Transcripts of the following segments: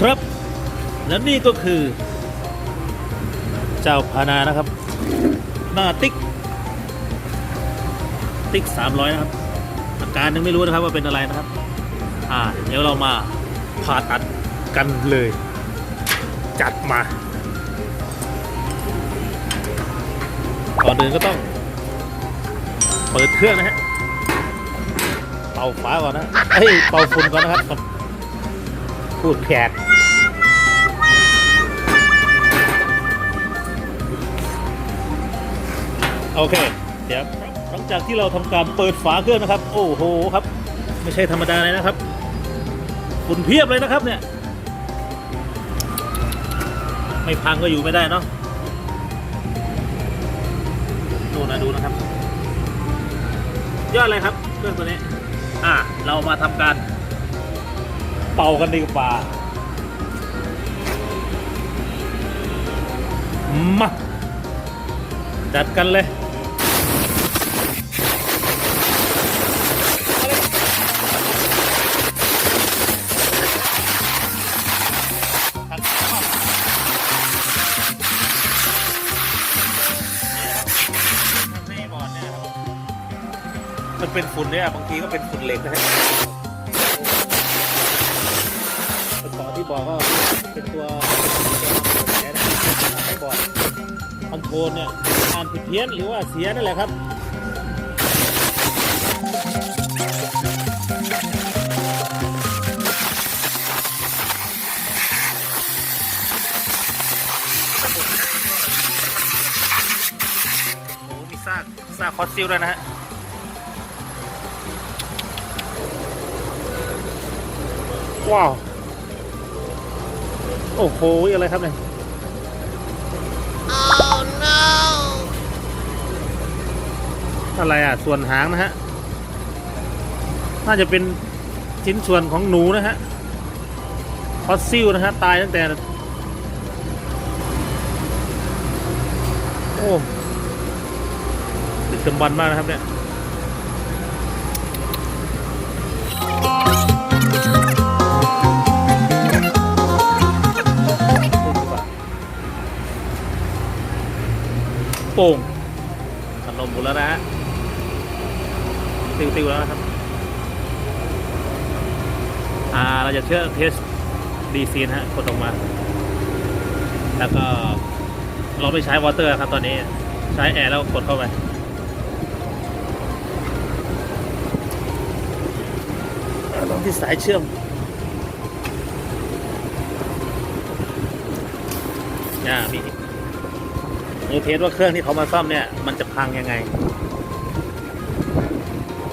ครับ และนี่ก็คือ เจ้าพานานะครับ หน้าติ๊ก ติ๊กสามร้อยนะครับ อาการยังไม่รู้นะครับว่าเป็นอะไรนะครับ อ่า เดี๋ยวเรามาผ่าตัดกันเลย จัดมาก่อนอื่นก็ต้องเปิดเครื่องนะฮะ เป่าฝาก่อนนะ เฮ้ย เป่าฝุ่นก่อนนะครับ พูดแขกโอเค เดี๋ยวหลังจากที่เราทำการเปิดฝาเครื่องนะครับ โอ้โหครับ ไม่ใช่ธรรมดาเลยนะครับฝุ่นเพียบเลยนะครับเนี่ย ไม่พังก็อยู่ไม่ได้เนาะดูนะดูนะครับ ยอดเลยครับเครื่องตัวนี้ อะเรามาทำการ เป่ากันดีกว่ามาจัดกันเลยมันเป็นฝุ่นเนี่ยบางทีก็เป็นฝุ่นเหล็กนะ ที่บอกก็เป็นตัวแก๊สไอ้บอดคอนโทรลเนี่ยอ่านผิดเพี้ยนหรือว่าเสียนั่นแหละครับโอ้โหมีซากซากคอสซิลด้วยนะฮะว้าว โอ้โหอะไรครับเนี่ย Oh no! อะไรอะ ส่วนหางนะฮะ น่าจะเป็นชิ้นส่วนของหนูนะฮะฟอสซิลนะฮะ ตายตั้งแต่ โอ้ติดกำบันมากนะครับเนี่ย โป่งขนมหมดแล้วนะฮะติวๆแล้วนะครับ อ่า เราจะเชื่อเทสดีซีนะฮะกดออกมา แล้วก็เราไม่ใช้วอเตอร์ครับตอนนี้ ใช้แอร์แล้วกดเข้าไปลองที่สายเชื่อมอ่ามี มีเทสว่าเครื่องที่เขามาซ่อมเนี่ยมันจะพังยังไง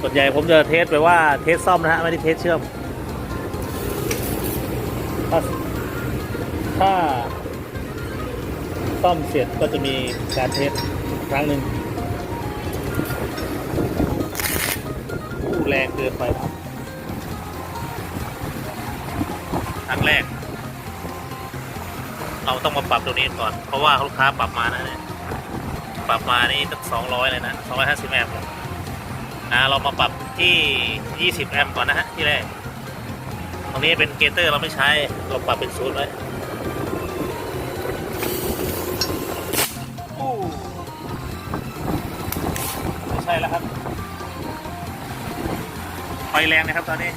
ส่วนใหญ่ผมจะเทสไปว่าเทสซ่อมนะฮะไม่ได้เทสเชื่อม ถ้าถ้าซ่อมเสร็จก็จะมีการเทสครั้งหนึ่งอู้แรงเกินไปครับครั้งแรก เราต้องมาปรับตรงนี้ก่อน เพราะว่าลูกค้าปรับมานะเนี่ย ปรับมานี่ตั้งสองร้อยเลยนะสองร้อยห้าสิบแอมป์อ่าเรามาปรับที่ยี่สิบแอมป์ก่อนนะฮะที่แรกตรงนี้เป็นเกเตอร์เราไม่ใช้เราปรับเป็นศูนย์ไว้ไม่ใช่แล้วครับไฟแรงนะครับตอนนี้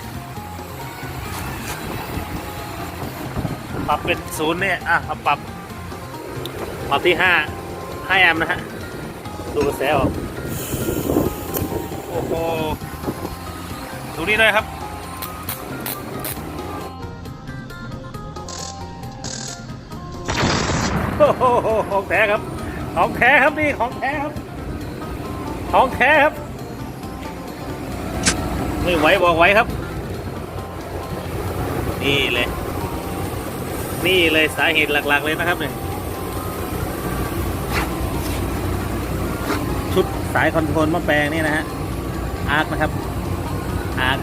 ปรับเป็นศูนย์เนี่ย อะเอาปรับ ปรับที่ห้าห้าแอมป์นะฮะ ดูกระแสออกโอ้โหดูนี่เลยครับโอ้โหของแท้ครับ ของแท้ครับนี่ของแท้ครับ ของแท้ครับไม่ไหวบอกไหวครับ นี่เลย นี่เลยสาเหตุหลัก ๆ เลยนะครับเนี่ย ชุด สายคอนโทรลมะแปลงนี่นะฮะอาร์คนะครับอาร์ค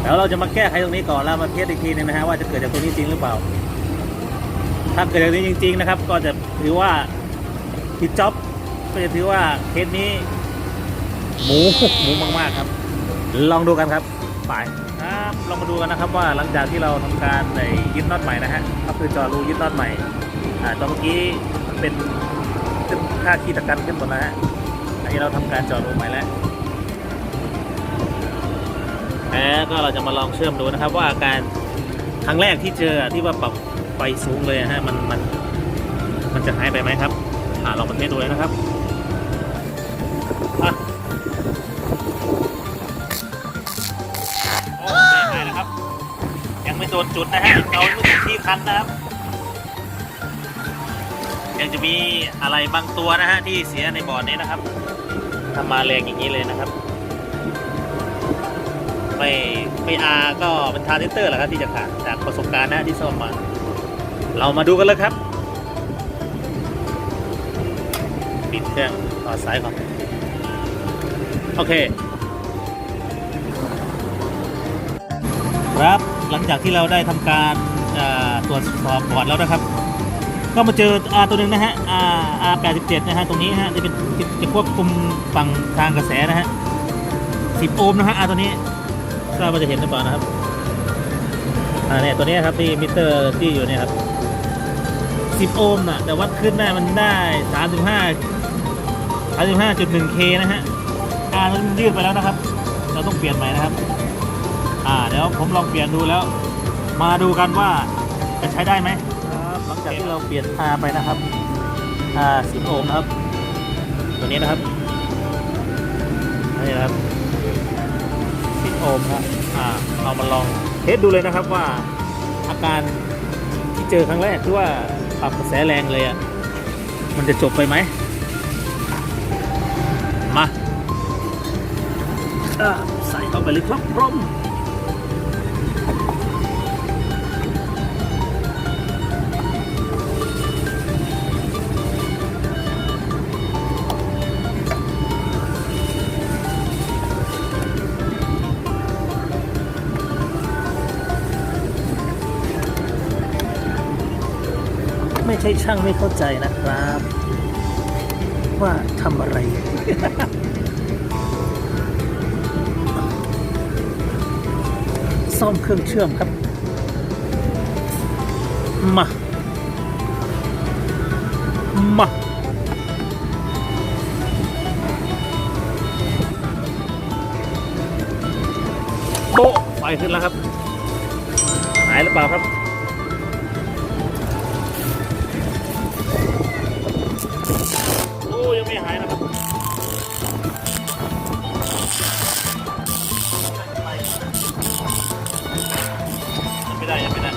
เดี๋ยวเราจะมาแก้ไขตรงนี้ก่อนแล้วมาเทสอีกทีหนึงนะฮะว่าจะเกิดจากตรงนี้จริงหรือเปล่า ถ้าเกิดอย่างนี้จริง ๆ นะครับ ก็จะถือว่าผิดจ็อบก็จะถือว่าเคสนี้ หมูหมูมากๆครับ ลองดูกันครับไปอ่าบเรามาดูกันนะครับว่าหลังจากที่เราทำการในยึดน็อตใหม่นะฮะก็คือจอรูยึดน็อตใหม่อ่าตอนเมื่อกี้มันเป็นขึ้นค่าขีดตะกันขึ้นหมดแล้วฮะ อนนี้เราทำการจอรูใหม่แล้วแล้วก็เราจะมาลองเชื่อมดูนะครับ ว่าการครั้งแรกที่เจอที่ว่าปรับไฟสูงเลยฮะมันมันมันจะหายไปไหมครับอ่าลองมาเทสดูเลยนะครับโอ้ไม่หายนะครับ ยังไม่โดนจุดนะฮะเราไม่ถึงที่คันนะครับ ยังจะมีอะไรบางตัวนะฮะที่เสียในบอดนี้นะครับทำมาแรงอย่างนี้เลยนะครับไม่ไม่อาก็เป็นทานซิสเตอร์แหละครับที่จะขาดจากประสบการณ์นะที่ซ่อมมา เรามาดูกันเลยครับ ปิดเครื่องต่อสายก่อนโอเค ครับหลังจากที่เราได้ทำการตรวจสอบบอดแล้วนะครับ ก็มาเจอ R ตัวหนึ่งนะฮะ R R 87นะฮะตรงนี้ฮะจะเป็นจะควบคุมฝั่งทางกระแสนะฮะ10โอห์มนะฮะ R ตัวนี้ทราบว่าจะเห็นหรือเปล่านะครับอ่าเนี่ยตัวนี้ครับที่มิเตอร์ที่อยู่เนี่ยครับ10โอห์มนะแต่วัดขึ้นได้มันได้35 35.1K นะฮะ R นั้นยืดไปแล้วนะครับ เราต้องเปลี่ยนใหม่นะครับ อ่าเดี๋ยวผมลองเปลี่ยนดูแล้ว มาดูกันว่าจะใช้ได้ไหม จากที่เราเปลี่ยน R ไปนะครับ R 10โอห์มนะครับ ตัวนี้นะครับนี่นะครับ10โอห์มครับอ่าเอามาลองเทสดูเลยนะครับว่าอาการที่เจอครั้งแรกที่ว่าปรับกระแสแรงเลยอะมันจะจบไปไหมมาอ่าใส่เข้าไปเลยครับพร้อม ไม่ใช่ช่างไม่เข้าใจนะครับ ว่าทำอะไร ซ่อมเครื่องเชื่อมครับ มา มาโป๊ะไฟขึ้นแล้วครับ หายหรือเปล่าครับ ยังไม่หายนะครับยังไม่ได้ยังไม่ได้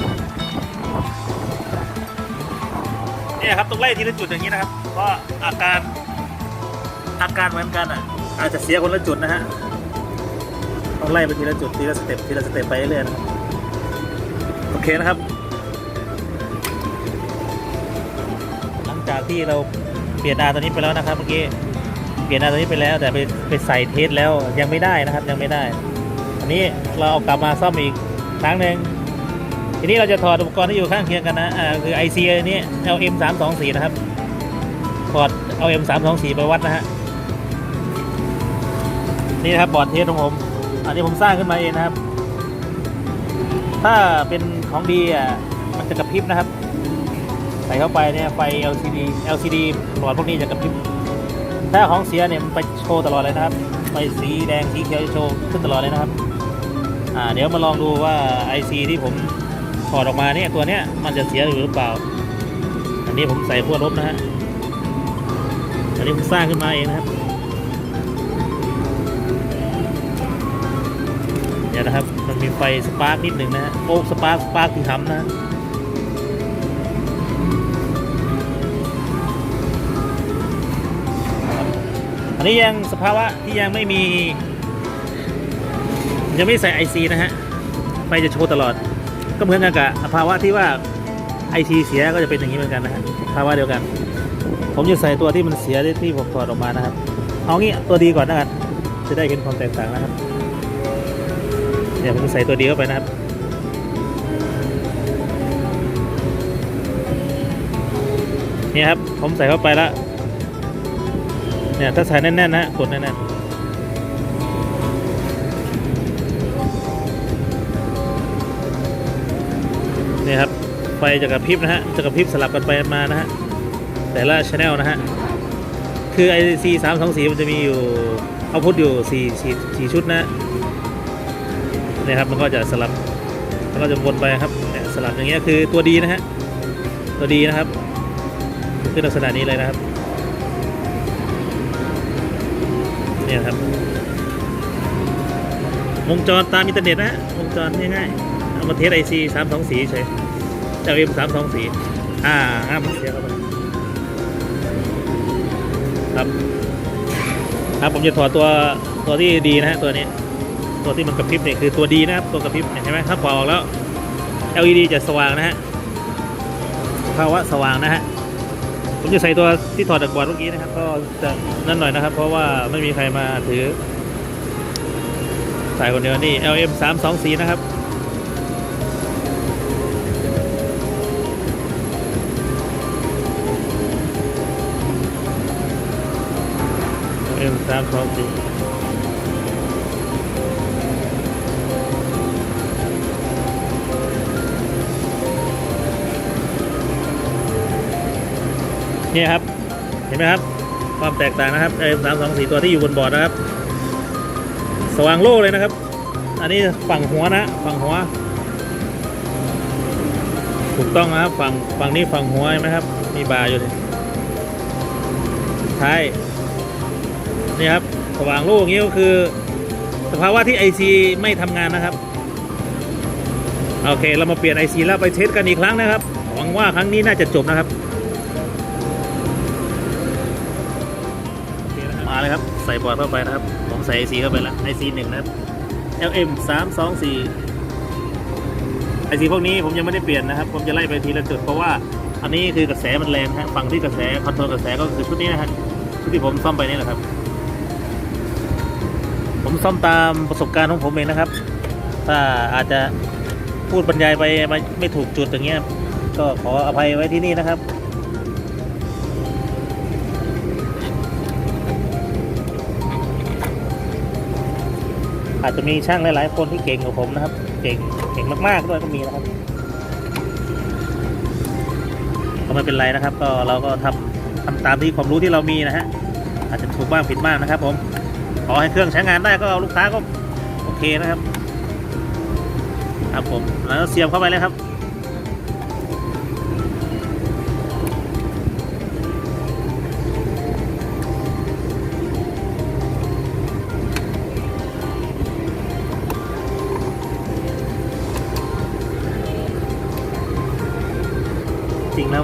เนี่ยครับต้องไล่ทีละจุดอย่างนี้นะครับ เพราะอาการอาการเหมือนกันอะ อาจจะเสียคนละจุดนะฮะต้องไล่ไปทีละจุดทีละสเต็ปทีละสเต็ปไปเรื่อยๆนะครับโอเคนะครับ หลังจากที่เรา เปลี่ยนอาตัวนี้ไปแล้วนะครับเมื่อกี้เปลี่ยนอาตัวนี้ไปแล้วแต่ไปไปใส่เทสแล้วยังไม่ได้นะครับยังไม่ได้ อันนี้เราเอากลับมาซ่อมอีกครั้งหนึ่งทีนี้เราจะถอดอุปกรณ์ที่อยู่ข้างเคียงกันนะอ่าคือ IC อันนี้ LM 3 2 4นะครับถอด LM 3 2 4ไปวัดนะฮะนี่นะครับบอร์ดเทสของผม อันนี้ผมสร้างขึ้นมาเองนะครับ ถ้าเป็นของดีอะมันจะกระพริบนะครับ ใส่เข้าไปเนี่ยไฟ LCD LCD หลอดพวกนี้จะกระพริบถ้าของเสียเนี่ยมันไปโชว์ตลอดเลยนะครับไฟสีแดงสีเขียวโชว์ขึ้นตลอดเลยนะครับอ่าเดี๋ยวมาลองดูว่า IC ที่ผมถอดออกมาเนี่ยตัวเนี้ยมันจะเสียหรือเปล่า อันนี้ผมใส่ขั้วลบนะฮะอันนี้ผมสร้างขึ้นมาเองนะครับเดี๋ยวนะครับมันมีไฟสปาร์กนิดหนึ่งนะฮะโอ้สปาร์กสปาร์กที่ทำนะ อันนี้ยังสภาวะที่ยังไม่มี ยังไม่ใส่ IC นะฮะไฟจะโชว์ตลอด ก็เหมือนกันกับภาวะที่ว่า IC เสียก็จะเป็นอย่างนี้เหมือนกันนะฮะภาวะเดียวกัน ผมจะใส่ตัวที่มันเสียที่ผมถอดออกมานะครับ เอางี้ตัวดีก่อนนะครับจะได้เห็นความแตกต่างนะครับเดี๋ยวผมใส่ตัวดีเข้าไปนะครับนี่ครับผมใส่เข้าไปแล้ว เนี่ยถ้าใส่แน่นๆนะกดแน่นๆนี่ครับไฟจะกระพริบนะฮะจะกระพริบสลับกันไปมานะฮะแต่ละชแนลนะฮะคือ IC 3 2 4มันจะมีอยู่เอาพุทอยู่4 4 4ชุดนะนี่ครับมันก็จะสลับมันก็จะวนไปครับเนี่ยสลับอย่างเงี้ยคือตัวดีนะฮะตัวดีนะครับขึ้นลักษณะนี้เลยนะครับ เนี่ยครับ วงจรตามอินเทอร์เน็ตนะฮะวงจรง่ายๆเอามาเทส IC 3 2 4เฉยเจ้าเอ็มสามสองสีอ่าห้ามเสียเข้าไปครับ ครับผมจะถอดตัวตัวที่ดีนะฮะตัวนี้ ตัวที่มันกระพริบเนี่ยคือตัวดีนะครับตัวกระพริบเห็นไหมถ้าปอออกแล้ว LED จะสว่างนะฮะภาวะสว่างนะฮะ ผมจะใส่ตัวที่ถอดจากบอร์ดเมื่อกี้นะครับ ก็จะนั่นหน่อยนะครับ เพราะว่าไม่มีใครมาถือใส่คนเดียวนี่ LM 3 2 4นะครับเอ็มสามสองสี่ นี่ครับ เห็นไหมครับ ความแตกต่างนะครับเอ็มสามสองสี่ตัวที่อยู่บนบอร์ดนะครับ สว่างโล่เลยนะครับ อันนี้ฝั่งหัวนะฝั่งหัว ถูกต้องนะครับฝั่งฝั่งนี้ฝั่งหัวเห็นไหมครับ มีบาร์อยู่เลยท้ายนี่ครับสว่างโล่อย่างนี้ก็คือ สภาวะที่ IC ไม่ทำงานนะครับโอเค เรามาเปลี่ยน IC แล้วไปเทสกันอีกครั้งนะครับ หวังว่าครั้งนี้น่าจะจบนะครับ ใส่บอร์ดเข้าไปนะครับ ผมใส่ IC เข้าไปแล้ว IC หนึ่งนะครับ LM 3 2 4 IC พวกนี้ผมยังไม่ได้เปลี่ยนนะครับ ผมจะไล่ไปทีละจุดเพราะว่าอันนี้คือกระแสมันแรงฮะฝั่งที่กระแสคอนโทรลกระแสก็คือชุดนี้นะฮะชุดที่ผมซ่อมไปนี่แหละครับ ผมซ่อมตามประสบการณ์ของผมเองนะครับ ถ้าอาจจะพูดบรรยายไปไม่ถูกจุดอย่างเงี้ยก็ขออภัยไว้ที่นี่นะครับ อาจจะมีช่างหลายๆคนที่เก่งกว่าผมนะครับ เก่งเก่งมากๆด้วยก็มีนะครับก็ไม่เป็นไรนะครับ ก็เราก็ทำทำตามที่ความรู้ที่เรามีนะฮะอาจจะถูกบ้างผิดบ้างนะครับ ผมขอให้เครื่องใช้งานได้ก็ลูกค้าก็โอเคนะครับ ครับผมแล้วเสียบเข้าไปเลยครับ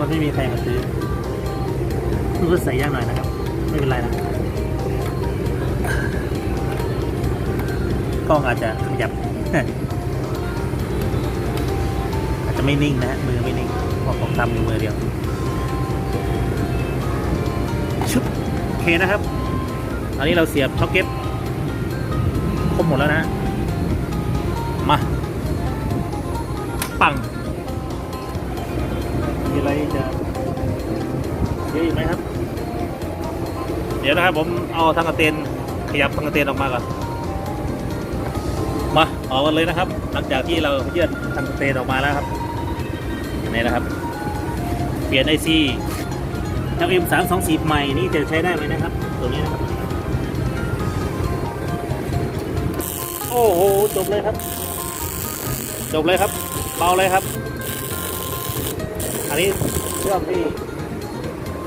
มันไม่มีใครมาซื้อรู้สึกใส่ยากหน่อยนะครับ ไม่เป็นไรนะกล้องอาจจะขยับ อาจจะไม่นิ่งนะฮะมือไม่นิ่งเพราะผมทำอยู่มือเดียวชุบโอเคนะครับตอนนี้เราเสียบช็อคเก็ตครบหมดแล้วนะ มา ปัง มีอะไรจะเยอะอีกไหมครับ เดี๋ยวนะครับผมเอาทางกระเตนขยับทางกระเตนออกมาก่อนมาออกกันเลยนะครับ หลังจากที่เราเยื่อนทางกระเตนออกมาแล้วครับนี่นะครับ เปลี่ยนไอซี LM 3 2 4ใหม่นี่จะใช้ได้ไหมนะครับตัวนี้นะครับโอ้โหจบเลยครับ จบเลยครับ เบาเลยครับ อันนี้เชื่อมที่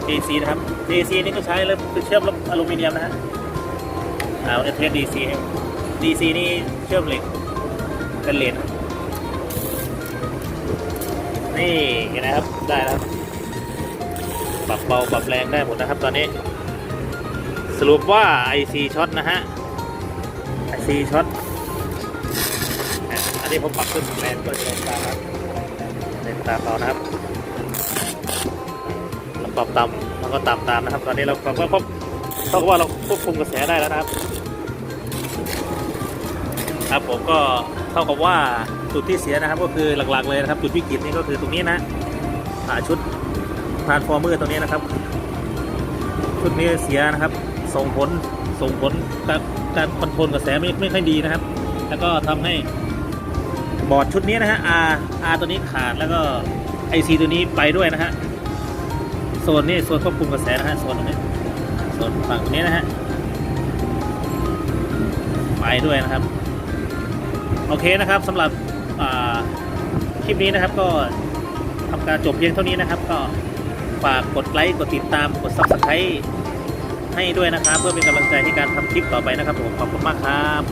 DC นะครับ DC นี่ก็ใช้แล้วคือเชื่อมระบบอลูมิเนียมนะฮะเอาเทส DC ให้ DC นี่เชื่อมเหล็กเป็นเลนนี่เห็นนะครับได้แล้วปรับเบาปรับแรงได้หมดนะครับ ตอนนี้ สรุปว่า IC ช็อตนะฮะ IC ช็อตอันนี้ผมปรับขึ้นแรงก็จะลงตามครับเล่นตามต่อนะครับ ปรับต่ำมันก็ต่ำตามนะครับ ตอนนี้เราปรับว่าควบเท่ากับว่าเราควบคุมกระแสได้แล้วนะครับ ครับผมก็เท่ากับว่าจุดที่เสียนะครับ ก็คือหลักๆเลยนะครับ จุดวิกฤตนี่ก็คือตรงนี้นะาชุดทานฟอร์เมอร์ตรงนี้นะครับชุดนี้เสียนะครับ ส่งผลส่งผลการการคอนโทรลกระแสไม่ไม่ค่อยดีนะครับ แล้วก็ทำให้บอร์ดชุดนี้นะฮะ R R ตัวนี้ขาดแล้วก็ไอซีตัวนี้ไปด้วยนะฮะ โซนนี้โซนควบคุมกระแสนะฮะโซนตรงนี้โซนฝั่งตรงนี้นะฮะไปด้วยนะครับ โอเคนะครับสำหรับคลิปนี้นะครับก็ทำการจบเพียงเท่านี้นะครับ ก็ฝากกดไลค์กดติดตามกด subscribe ให้ด้วยนะครับ เพื่อเป็นกำลังใจในการทำคลิปต่อไปนะครับผมขอบคุณมากครับ